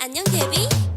안녕 데비